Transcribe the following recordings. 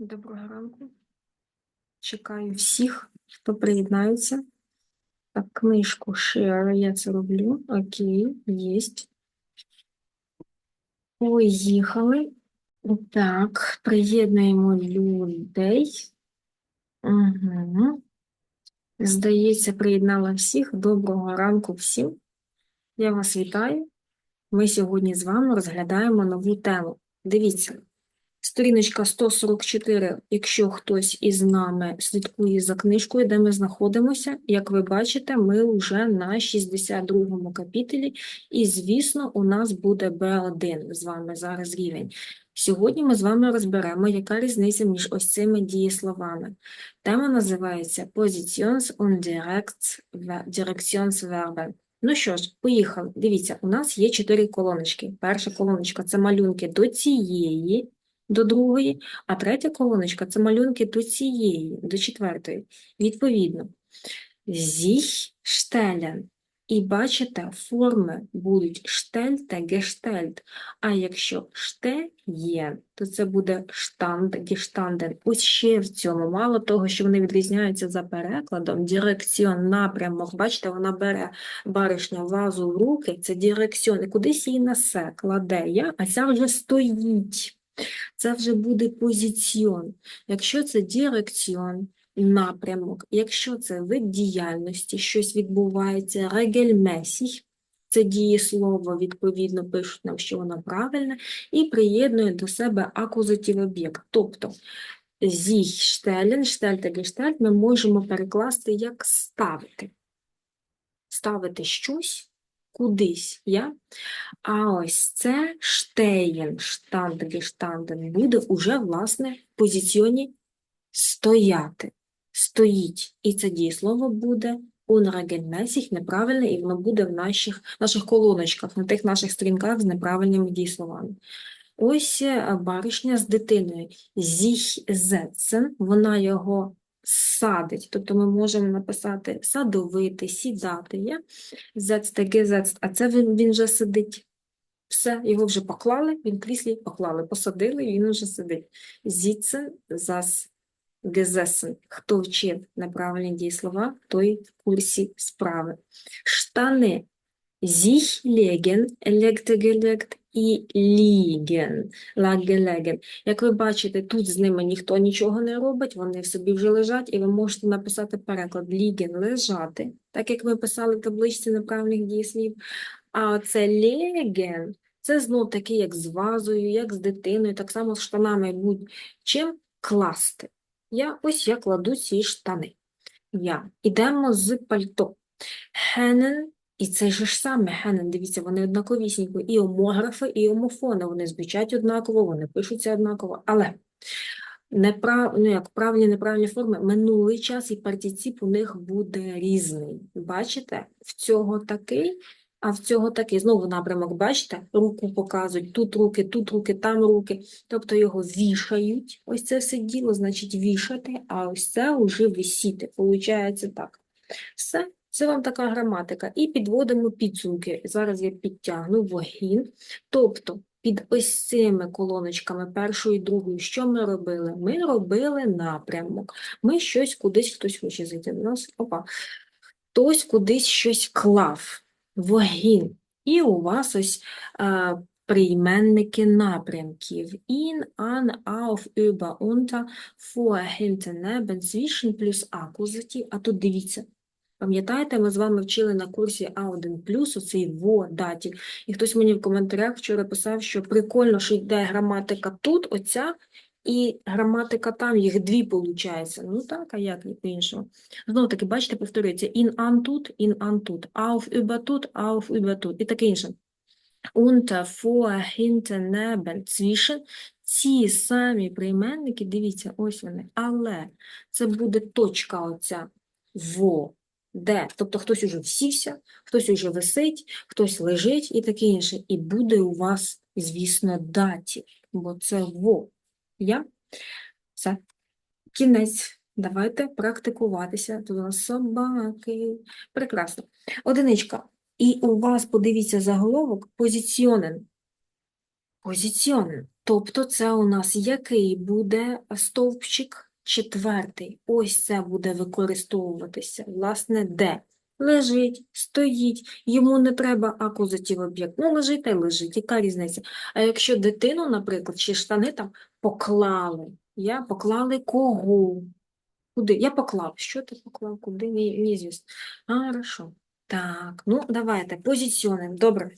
Доброго ранку. Чекаю всіх, хто приєднається. Так, книжку share я це роблю. Окей, єсть. Поїхали. Так, приєднуємо людей. Угу. Здається, приєднала всіх. Доброго ранку всім. Я вас вітаю. Ми сьогодні з вами розглядаємо нову тему. Дивіться, сторіночка 144, якщо хтось із нами слідкує за книжкою, де ми знаходимося, як ви бачите, ми вже на 62-му капітелі, і, звісно, у нас буде Б1 з вами зараз рівень. Сьогодні ми з вами розберемо, яка різниця між ось цими дієсловами. Тема називається Positions und Directs- Directionsverben. Ну що ж, поїхали. Дивіться, у нас є чотири колоночки. Перша колоночка – це малюнки до цієї, до другої, а третя колоночка – це малюнки до цієї, до четвертої. Відповідно, sich stellen. І бачите, форми будуть штель та гештельт. А якщо ште є, то це буде штанд, гештанден. Ось ще в цьому. Мало того, що вони відрізняються за перекладом, дирекціон, напрямок. Бачите, вона бере баришня вазу в руки, це дирекціон, і кудись її несе, кладе я, а ця вже стоїть. Це вже буде позиціон. Якщо це дирекціон, напрямок, якщо це вид діяльності, щось відбувається, регельмесіх, це дієслово, відповідно, пишуть нам, що воно правильне, і приєднує до себе акузатив об'єкт. Тобто, зіх штелен, штель гештельт ми можемо перекласти як ставити. Ставити щось кудись, я? А ось це штеєн, штанд, гештанден, буде уже, власне, в позиціоні стояти, стоїть. І це дієслово буде unregelmäßig, неправильне, і воно буде в наших, наших колоночках, на тих наших сторінках з неправильними дієсловами. Ось е, баришня з дитиною. Setzen, вона його садить. Тобто ми можемо написати садовити, сідати. є? Setzt, gesetzt, а це він, він вже сидить. Все, його вже поклали, він кріслі поклали, посадили, він вже сидить. Sitzen, зас gesessen. Хто вчив неправильні дієслова, той в курсі справи. Штани. Sich legen, gelegt і lag gelegen. Як ви бачите, тут з ними ніхто нічого не робить, вони в собі вже лежать, і ви можете написати переклад liegen – лежати, так як ми писали в табличці неправильних дієслів. А це legen – це знов таки як з вазою, як з дитиною, так само з штанами будь чим класти. Я ось я кладу ці штани. Я. Ідемо з пальто. Хенен, і це ж саме хенен, дивіться, вони однаковісінько. І омографи, і омофони, вони звучать однаково, вони пишуться однаково, але неправ... ну, як правильні неправильні форми, минулий час і партиціп у них буде різний. Бачите? В цього такий, а в цього такий. Знову напрямок, бачите? Руку показують, тут руки, тут руки, там руки. Тобто його вішають. Ось це все діло, значить вішати, а ось це вже висіти. Получається так. Все, це вам така граматика. І підводимо підсумки. Зараз я підтягну вогін. Тобто, під ось цими колоночками, першою і другою, що ми робили? Ми робили напрямок. Ми щось кудись, хтось хоче зайти до нас. Опа. Хтось кудись щось клав. Вогін. І у вас ось е, прийменники напрямків. In, an, auf, über, unter, vor, hinten, neben, zwischen плюс акузатив. А тут дивіться. Пам'ятаєте, ми з вами вчили на курсі А1+, оцей во даті. І хтось мені в коментарях вчора писав, що прикольно, що йде граматика тут, оця, і граматика там, їх дві виходить. Ну так, а як по-іншому? Знову таки, бачите, повторюється, in, an тут, in, an тут, auf, über тут, auf, über тут, і таке інше. Unter, vor, hinten, neben, zwischen. Ці самі прийменники, дивіться, ось вони, але це буде точка оця во, де, тобто хтось уже всівся, хтось уже висить, хтось лежить і таке інше. І буде у вас, звісно, даті, бо це во. Я? Все. Кінець. Давайте практикуватися. Тут собаки. Прекрасно. Одиничка. І у вас, подивіться заголовок, позиціонен. Позиціонен. Тобто це у нас який буде стовпчик? Четвертий. Ось це буде використовуватися. Власне, де? Лежить, стоїть, йому не треба акузатив об'єкт. Ну, лежить та й лежить, яка різниця? А якщо дитину, наприклад, чи штани там поклали, я поклали кого? Куди? Я поклав. Що ти поклав? Куди? Ні- Неізвісно. А, Хорошо. Так, ну давайте, позиціонуємо. Добре.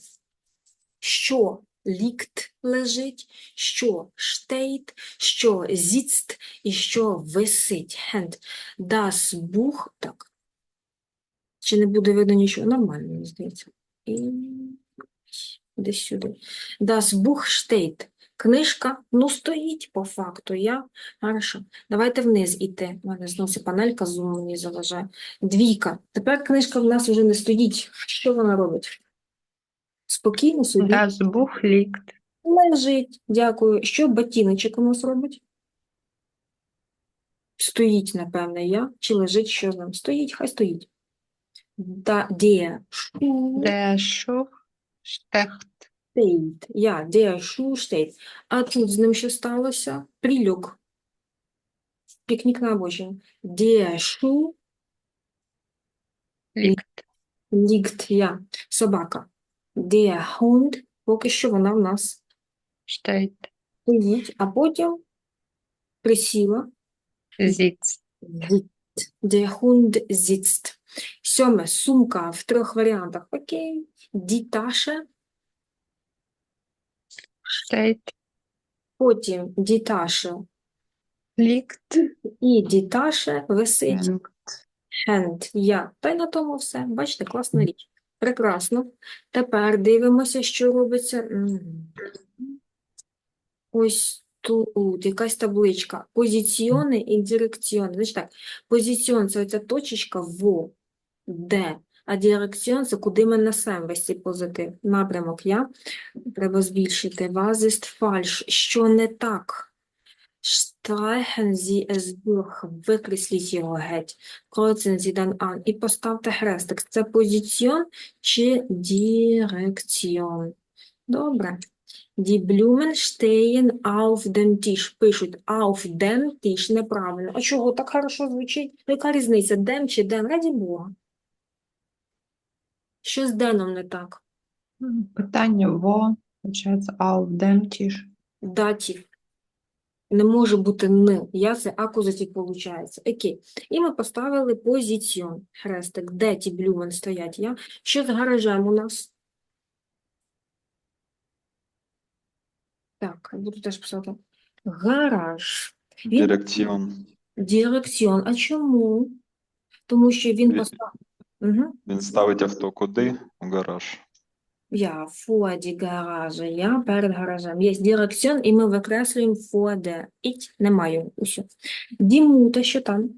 Що лікт лежить, що штейт, що зіцт і що висить. Хенд. Das Buch, так. Чи не буде видно нічого? Нормально, мені здається. І десь сюди. Das Buch steht. Книжка, ну, стоїть по факту. Я, хорошо. Давайте вниз іти. У мене знову панелька зуму мені заважає. Двійка. Тепер книжка в нас вже не стоїть. Що вона робить? Спокійно собі. Das Buch liegt. Лежить, дякую. Що ботиночок у нас робить? Стоїть, напевне, я. Чи лежить, що з ним? Стоїть, хай стоїть. Да, der Schuh Der Schuh steht. Я, der Schuh steht. А тут з ним що сталося? Прильок. Пікнік на обочині. Der Schuh Liegt. liegt. Я. Собака. Der Hund. Поки що вона в нас Steht. стоїть, а потім присіла. Sitzt. Sitzt. Der Hund sitzt. Сьоме, сумка в трьох варіантах. Окей. Die Tasche, Steht. потім die Tasche Liegt. і die Tasche висить hand. Я. Та й на тому все. Бачите, класна річ. Прекрасно. Тепер дивимося, що робиться. Ось тут якась табличка. Позиціони і дирекціони. Значить так, позиціон – це оця точечка в, де, а дирекціон – це куди ми несемо весь цей позитив. Напрямок я. Треба збільшити. Ist falsch? Що не так? Streichen Sie es. Викресліть його геть. Kreuzen Sie dann an. І поставте хрестик. Це позиціон чи дирекціон? Добре. Die Blumen stehen auf dem Tisch. Пишуть auf dem Tisch. Неправильно. А чого так хорошо звучить? Ну, Яка різниця? Dem чи dem? Раді Бога. Що з деном не так? Питання во, получається, auf dem Tisch. Датів. Не може бути «н». Я це акузатив виходить. Окей. І ми поставили позиціон. Хрестик. Де ті блюмен стоять? Я? Що з гаражем у нас? Так, буду теж писати. Гараж. Він Дирекціон. дирекціон. А чому? Тому що він Він- поставив. Угу. Він ставить авто куди? У гараж. Я фоді гаража, я перед гаражем. Є дирекціон, і ми викреслюємо фоде. Іть немає. Усьо. Дімута, що там?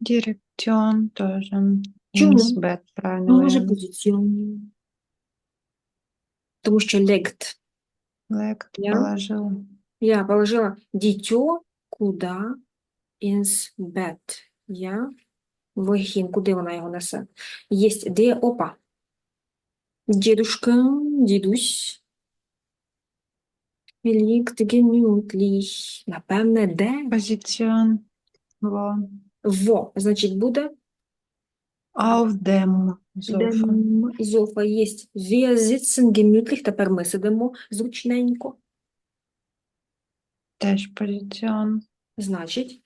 Дирекціон теж. Чому? Інсбет, правильно Ну, може, варіант. позиціон. Тому що лект. Лект Я? положила. Я положила дитё куда ins bed. Я вихін, куди вона його несе? Єсть де опа. Дідушка, дідусь. Liegt gemütlich. Напевне, де? Позиціон. Во. Во. Значить, буде Auf dem Sofa. Єсть. Wir sitzen gemütlich. Тепер ми сидимо зручненько. Теж позиціон. Значить,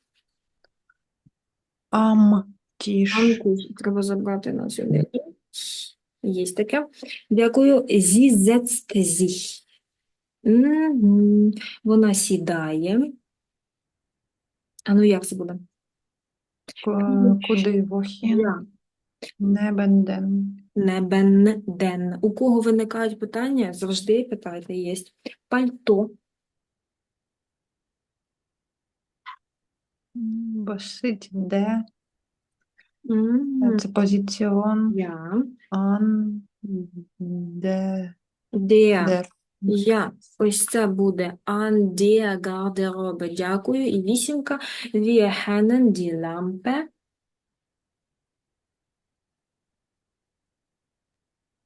Am Анку треба забрати на сюди. Є таке. Дякую. Setzt Вона сідає. А ну як це буде? Куди вохін? Я. Небенден. У кого виникають питання, завжди питайте, є. Пальто. М, Бо сидь де. Це позиціон. Я. Ан. Де. Де. Дер. Я. Ось це буде an der Garderobe. Дякую. І вісімка. Wir hängen die Lampe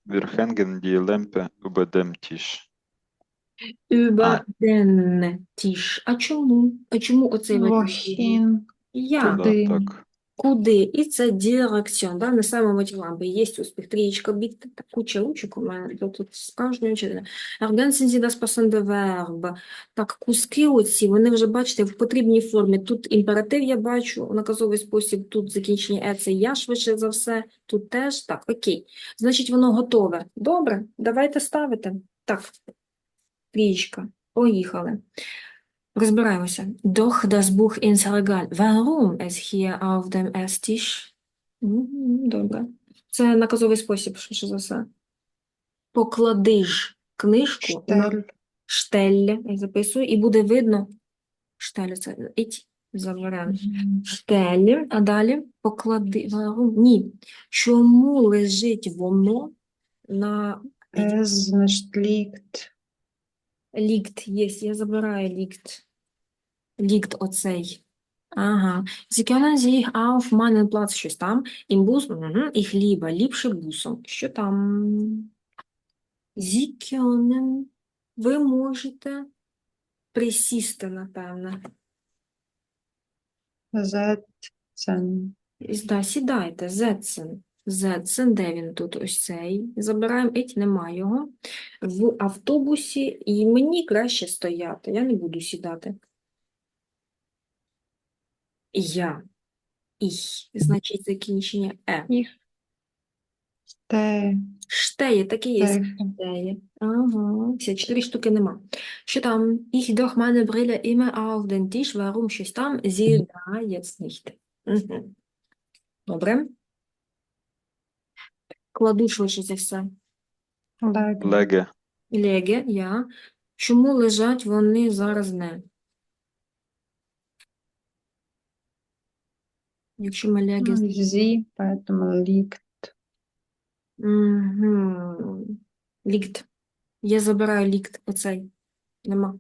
Wir hängen die Lampe über dem Tisch. Über den Tisch. А чому? А чому оцей? Вохін. Я. Туди. Так. Куди? І це дирекціон, да? саме мотивамби. Є успіх, трієчка, біт, та куча ручок у мене, тут, тут вчителя. Ergänzen Sie das passende Verb. Так, куски оці, вони вже, бачите, в потрібній формі. Тут імператив я бачу, наказовий спосіб, тут закінчення е, це я швидше за все, тут теж. Так, окей. Значить, воно готове. Добре, давайте ставити. Так, трієчка, поїхали. Розбираємося. Doch das Buch ins Regal. Warum es hier auf dem Esstisch? Добре. Це наказовий спосіб, швидше за все. Поклади ж книжку на Штель. я записую, і буде видно. Штель, це іть, заберемо. Штель, а далі поклади. Ні. Чому лежить воно на значить liegt. Лікт є, я забираю лікт. Лікт оцей. Ага. Sie können sich auf meinen Platz щось там. Im Bus, угу. ich liebe, ліпше бусом. Що там? Sie können, ви можете присісти, напевне. Setzen. Да, сідайте, Зетсен. Зетсен, де він тут? Ось цей. Забираємо, еть, немає його. В автобусі, і мені краще стояти, я не буду сідати. Я. Іх, значить закінчення е. Те. Штеє, таке є. Те. Штеє. Ага, все, чотири штуки нема. Що там? Ich doch meine Brille immer auf den Tisch. Warum щось там? Sie da jetzt nicht. Угу. Добре. Кладу швидше за все. Лег. Lege. Леге, я. Чому лежать вони зараз не? Якщо ми леге... Sie, поэтому. Угу. Лікт. Я забираю лікт, оцей. Нема.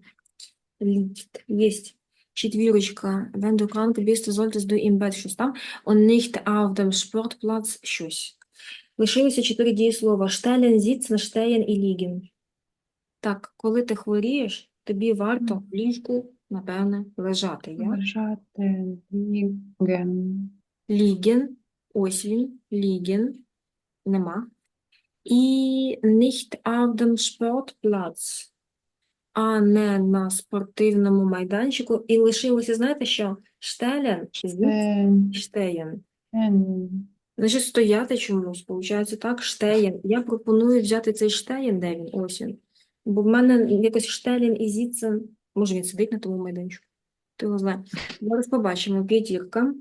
Лікт. Єсть. Четвірочка. Wenn du krank bist, solltest du im Bett щось там. Und nicht auf dem Sportplatz щось. Лишилося чотири дієслова. Stellen, sitzen, stehen і liegen. Так, коли ти хворієш, тобі варто в ліжку, напевне, лежати. Я? Лежати. Liegen. Liegen. Ось він. Liegen. Нема. І nicht auf dem Sportplatz, а не на спортивному майданчику. І лишилося, знаєте що? Штелен, штеєн. Значить, стояти чомусь, виходить так, штеєн. Я пропоную взяти цей штеєн, де він, ось він. Бо в мене якось штелін і зіцен, може він сидить на тому майданчику, ти його знає. Зараз побачимо, п'ятірка.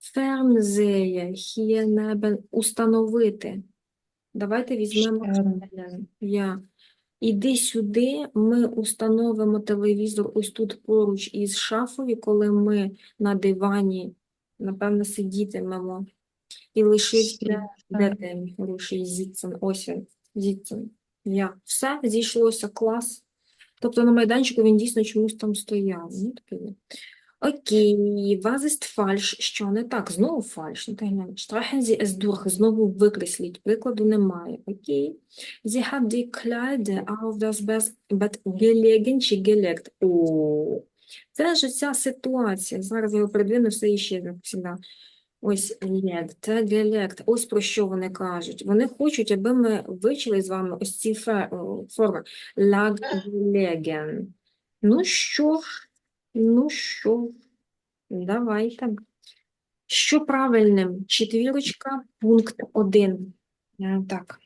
Фернзеє, hier neben, установити. Давайте візьмемо. Я. Іди сюди, ми установимо телевізор ось тут поруч із шафою, коли ми на дивані, напевно, сидітимемо. І лишився де день хороший зіцен, ось він, зіцен. Я. Все, зійшлося, клас. Тобто на майданчику він дійсно чомусь там стояв. Ну, таке. Окей, was ist falsch? Що не так? Знову фальш. Ну. Streichen Sie es durch. Знову викресліть. Прикладу немає. Окей. Sie hat die Kleider auf das Bett gelegen чи gelegt. О, це ж ця ситуація. Зараз я його придвину, все іще, як завжди. Ось це gelegt. Ось про що вони кажуть. Вони хочуть, аби ми вивчили з вами ось ці форми. Lag gelegen. Ну що ну що давайте. Що правильним? Четвірочка, пункт один. Е, Так.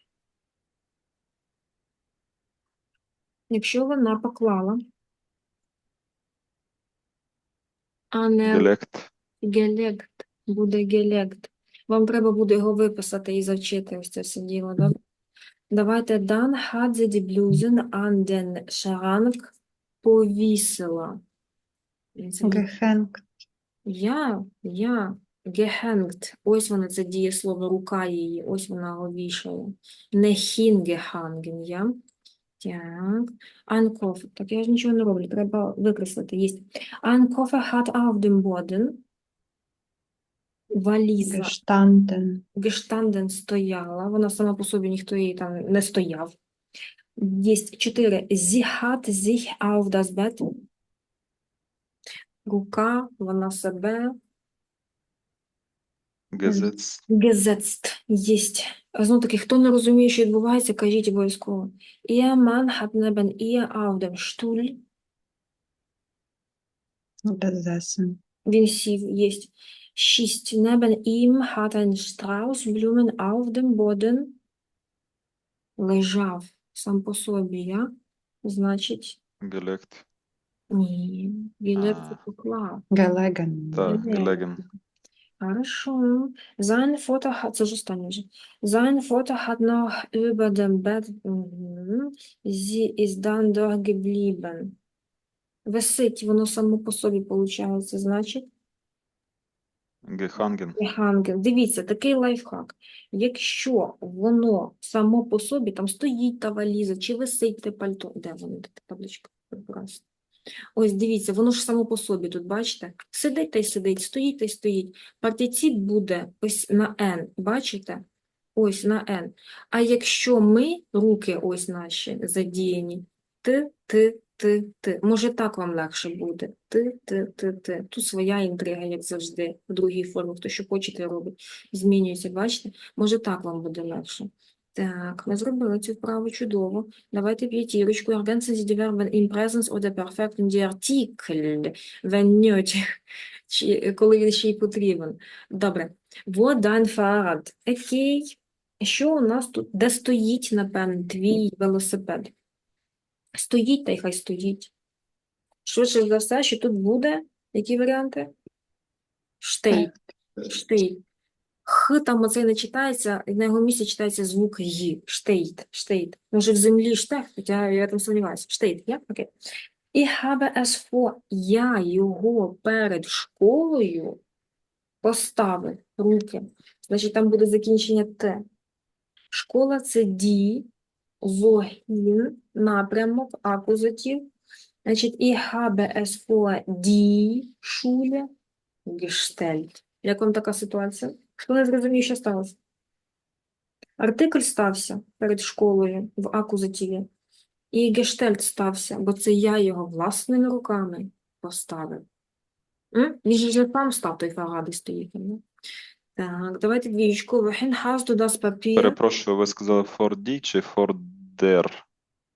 Якщо вона поклала, а не Gelegt. гелект, буде гелект. Вам треба буде його виписати і завчити ось це все діло, добре? Давайте die Blusen an den Schrank повісила. Це Я, я, gehängt. Ось воно, це дієслово, рука її, ось вона його вішає. Не hingehangen, я. Так. Ein Так, я ж нічого не роблю, треба викреслити. Є. Hat auf dem Boden. Валіза Gestanden. гештанден стояла, вона сама по собі, ніхто її там не стояв. Є чотири. Sie hat sich auf das Bett. Рука, вона себе Gesetzt. gesetzt. Єсть. Знову таки, хто не розуміє, що відбувається, кажіть обов'язково. Ihr Mann hat neben ihr auf dem Stuhl. Gesessen. Він сів, єсть. Шість. Neben ihm hat ein Strauß Blumen auf dem Boden. Лежав сам по собі, я. Значить, Gelegt. ні. Білет А. поклав. Gelegen. Так, Gelegen. gelegen. Хорошо. Sein Foto hat, це ж останнє вже. Sein Foto hat noch über dem Bett. Mhm. Sie ist dann dort geblieben. Висить воно само по собі, виходить, значить. Gehangen. Гангел. Дивіться, такий лайфхак. Якщо воно само по собі, там стоїть та валіза, чи висить те пальто, де воно, де табличка? Прекрасно. Ось дивіться, воно ж само по собі тут, бачите? Сидить та й сидить, стоїть та й стоїть. Партиціп буде ось на N, бачите? Ось на N. А якщо ми, руки ось наші задіяні, ти, ти, ти, ти. Може так вам легше буде. Ти, ти, ти, ти. Тут своя інтрига, як завжди, в другій формі. Хто що хоче, те робить. Змінюється, бачите? Може так вам буде легше. Так, ми зробили цю вправу чудово. Давайте п'ятірочку. Ergänzen Sie Verben in Presens oder Perfekt in die Artikel, wenn nötig, коли він ще й потрібен. Добре. Wo dein Fahrrad? Окей. Що у нас тут? Де стоїть, напевно, твій велосипед? Стоїть, та й хай стоїть. Швидше за все, що тут буде? Які варіанти? Штейт. Штейт. Х там оце не читається, і на його місці читається звук Й. Штейт. Штейт. Може в землі штех, хоча я там сумніваюся. Штейт, я? Окей. І vor. Я його перед школою поставив руки. Значить, там буде закінчення Т. Школа це ді, вогін, напрямок, акузатив. Значить, і vor die Schule gestellt. Як вам така ситуація? Хто не зрозумів, що сталося? Артикль стався перед школою в акузативі. І гештельт стався, бо це я його власними руками поставив. Він же сам став, той фарадий стоїть. Так, давайте двічку. Wohin hast du das Papier? Перепрошую, ви сказали for die чи for der?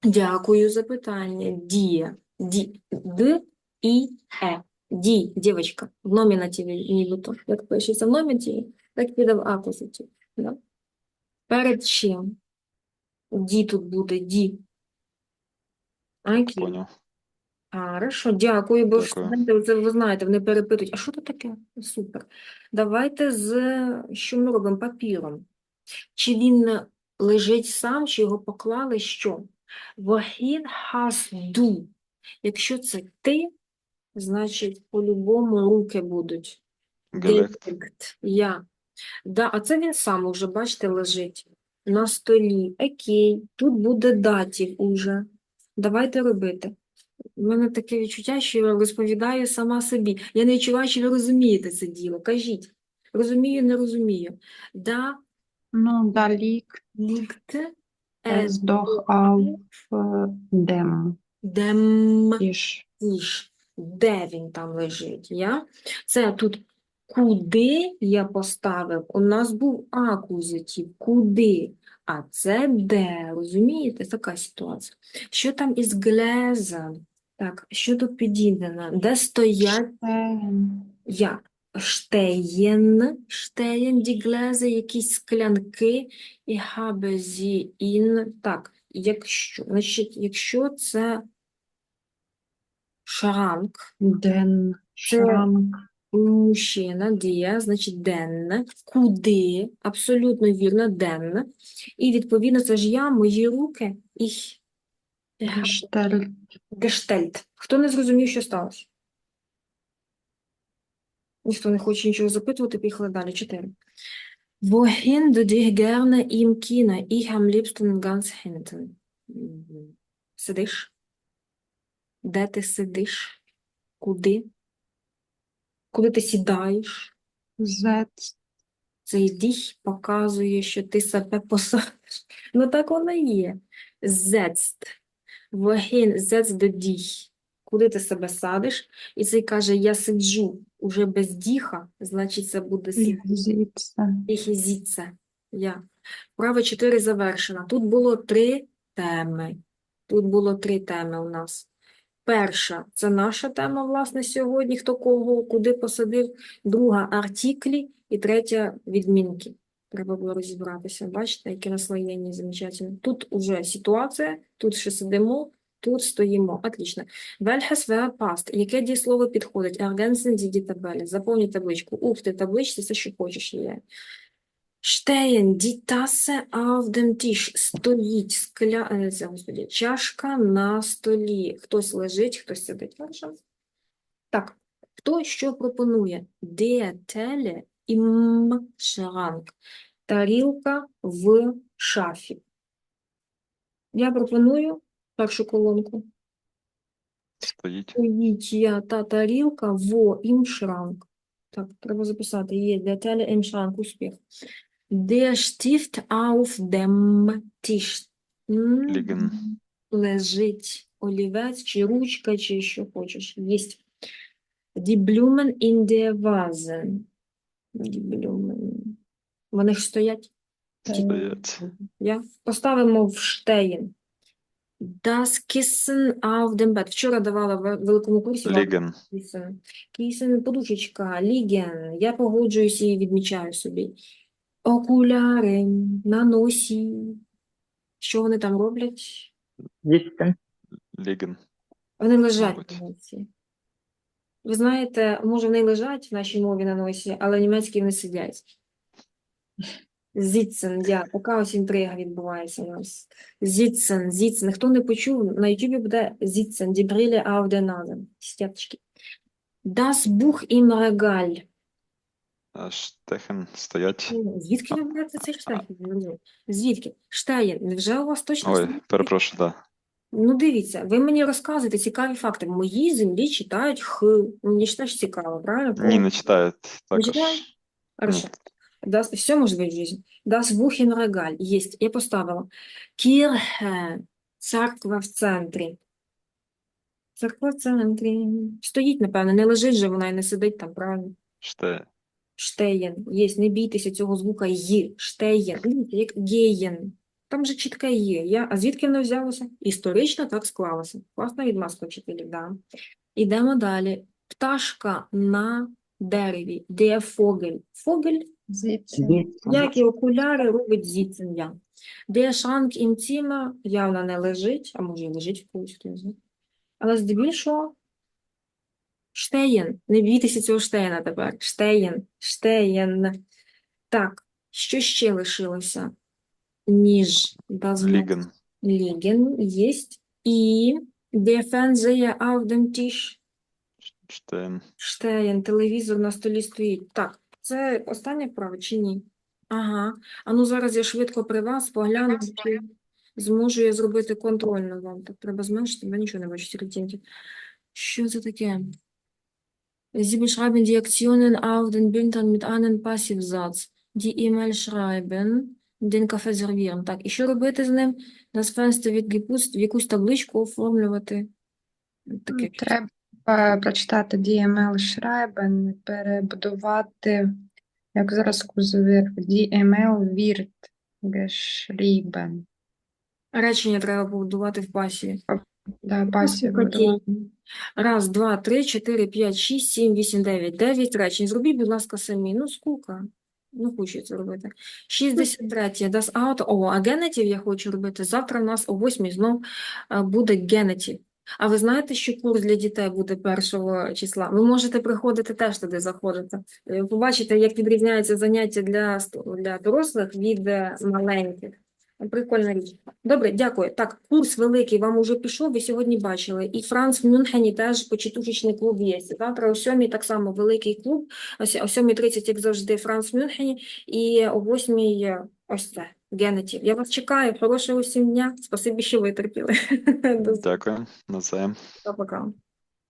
Дякую за питання. Дія. Ді. Д і Е. Ді, дівчинка, в номінативі нібито. Як пишеться в номінативі, так піде в акузативі. Да? Перед чим? Ді тут буде, ді. Окей. Поняв. Хорошо, дякую, бо ж Дякую. студенти, це ви знаєте, вони перепитують, а що це таке? Супер. Давайте з, що ми робимо, папіром. Чи він лежить сам, чи його поклали, що? Wohin hast du? Якщо це ти, значить, по-любому руки будуть. Gelegt. Директ. Я. Да, а це він сам уже, бачите, лежить на столі. Окей, тут буде датів уже. Давайте робити. У мене таке відчуття, що я розповідаю сама собі. Я не відчуваю, що ви розумієте це діло. Кажіть. Розумію, не розумію. Да, Ну, da liegt liegt es doch auf dem dem Tisch. Тиш. Де він там лежить? Я? Це тут куди я поставив? У нас був акузатив. Куди? А це де? Розумієте? Така ситуація. Що там із глезом? Так, що тут підібрано? Де стоять я? Штеєн, штеєн, ді глези, якісь склянки, і sie in. Так, якщо, значить, якщо це шранк, Den Schrank. Мужчина, дія, значить денне, куди, абсолютно вірно, денне. І відповідно це ж я, мої руки, і Gestellt. гештельт. Хто не зрозумів, що сталося? Ніхто не хоче нічого запитувати, поїхали далі. Чотири. Wohin du dich gerne im Kino? Ich am liebsten ganz hinten. Сидиш? Де ти сидиш? Куди? Куди ти сідаєш? Setzt. Цей діх показує, що ти себе посадиш. Ну так воно і є. Setzt. Wohin setzt du dich? Куди ти себе садиш? І цей каже, я сиджу. Уже без діха, значить це буде. Ехізіце. Я. Вправа 4 завершена. Тут було три теми. Тут було три теми у нас. Перша – це наша тема, власне, сьогодні, хто кого, куди посадив. Друга – артиклі. І третя – відмінки. Треба було розібратися. Бачите, яке наслоєння замечательне. Тут уже ситуація, тут ще сидимо, тут стоїмо. Отлично. Verb passt? Яке дієслово підходить? Sie die Tabelle. Заповніть табличку. Ух ти, табличці, все, що хочеш є. Stehen, die Tasse auf dem Tisch. Стоїть, скля... е, це, господи, чашка на столі. Хтось лежить, хтось сидить. Хорошо? Так, хто що пропонує? Der Teller im Schrank. Тарілка в шафі. Я пропоную першу колонку. Стоїть. Стоїть я та тарілка в Schrank. Так, треба записати. Є Teller im Schrank. Успіх. Der Stift auf dem Tisch. М, Liegen. Лежить олівець, чи ручка, чи що хочеш. Єсть. Die Blumen in der Vase. Die Blumen. Вони ж стоять. Стоять. Я. Поставимо в штейн. Das Kissen auf dem Bett. Вчора давала в великому курсі вам Liegen. Кісен, подушечка, ліген. Я погоджуюся і відмічаю собі. Окуляри на носі. Що вони там роблять? Liegen. Вони лежать Мабуть. на носі. Ви знаєте, може вони лежать в нашій мові на носі, але в німецькій вони сидять. Зіцен, я, така ось інтрига відбувається у нас. Зіцен, зіцен. Хто не почув, на Ютубі буде зіцен, der Nase. Стяпчики. Das Buch im Regal. Штехен. Стоять. Ну, Звідки ви берете цей штейн? Звідки? Штейн, невже у вас точно? Ой, знає? перепрошую, да. Ну, дивіться, ви мені розказуєте цікаві факти. В моїй землі читають х. Ну, Мені ж теж цікаво, правильно? Ні, не читають. Не Також. читають? Хорошо. Das, все может быть в жизни. Das Buch im Regal. Есть. Я поставила. Kirche. Церква в центрі. Церква в центрі. Стоїть, напевно, не лежить же вона і не сидить там, правильно? Ште. Штеєн. Є, не бійтеся цього звука «й». Штеєн. Як геєн. Там же чітке є. Я... А звідки воно взялося? Історично так склалося. Класна відмазка вчителів, да. Ідемо далі. Пташка на дереві. Де фогель? Фогель, як і окуляри, робить зіцення. Де шанк інтіма явно не лежить, а може і лежить в когось, хто не знає. Але здебільшого Штеєн. Не бійтеся цього Штеєна тепер. Штеєн. Штеєн. Так, що ще лишилося? Ніж. Ліген. liegen єсть. І dem Tisch. Штейн. Штеєн. Телевізор на столі стоїть. Так, це остання вправа чи ні? Ага. А ну зараз я швидко при вас погляну, чи зможу я зробити контрольно вам. Так, треба зменшити, бо нічого не бачу картинки. Що це таке? Sie beschreiben die Aktionen auf den Bildern mit einem Passivsatz. Die E-Mail schreiben, den Kaffee servieren. Так, і що робити з ним? Das Fenster wird geputzt, в якусь табличку оформлювати. Таке. Треба прочитати DML Schreiben, перебудувати, як зараз кузовір, DML wird geschrieben. Речення треба побудувати в пасі. Да, пасів Раз, два, три, чотири, п'ять, шість, сім, вісім, дев'ять. Дев'ять речень. Зробіть, будь ласка, самі. Ну, скука. Не хочу це робити. 63. Das Auto. О, а генетів я хочу робити. Завтра в нас о 8 знов буде генетів. А ви знаєте, що курс для дітей буде 1 числа? Ви можете приходити теж туди заходити. Побачите, як відрізняються заняття для, для дорослих від е, маленьких. Прикольна річ. Добре, дякую. Так, курс великий вам уже пішов, ви сьогодні бачили. І Франц в Мюнхені теж початушечний клуб є. Завтра о 7 так само великий клуб, ось о 7.30, як завжди, Франц в Мюнхені, і о 8 ось це. генетів. Я вас чекаю. Хорошого усім дня. Спасибі, що витерпіли. Дякую. Навзаєм. пока.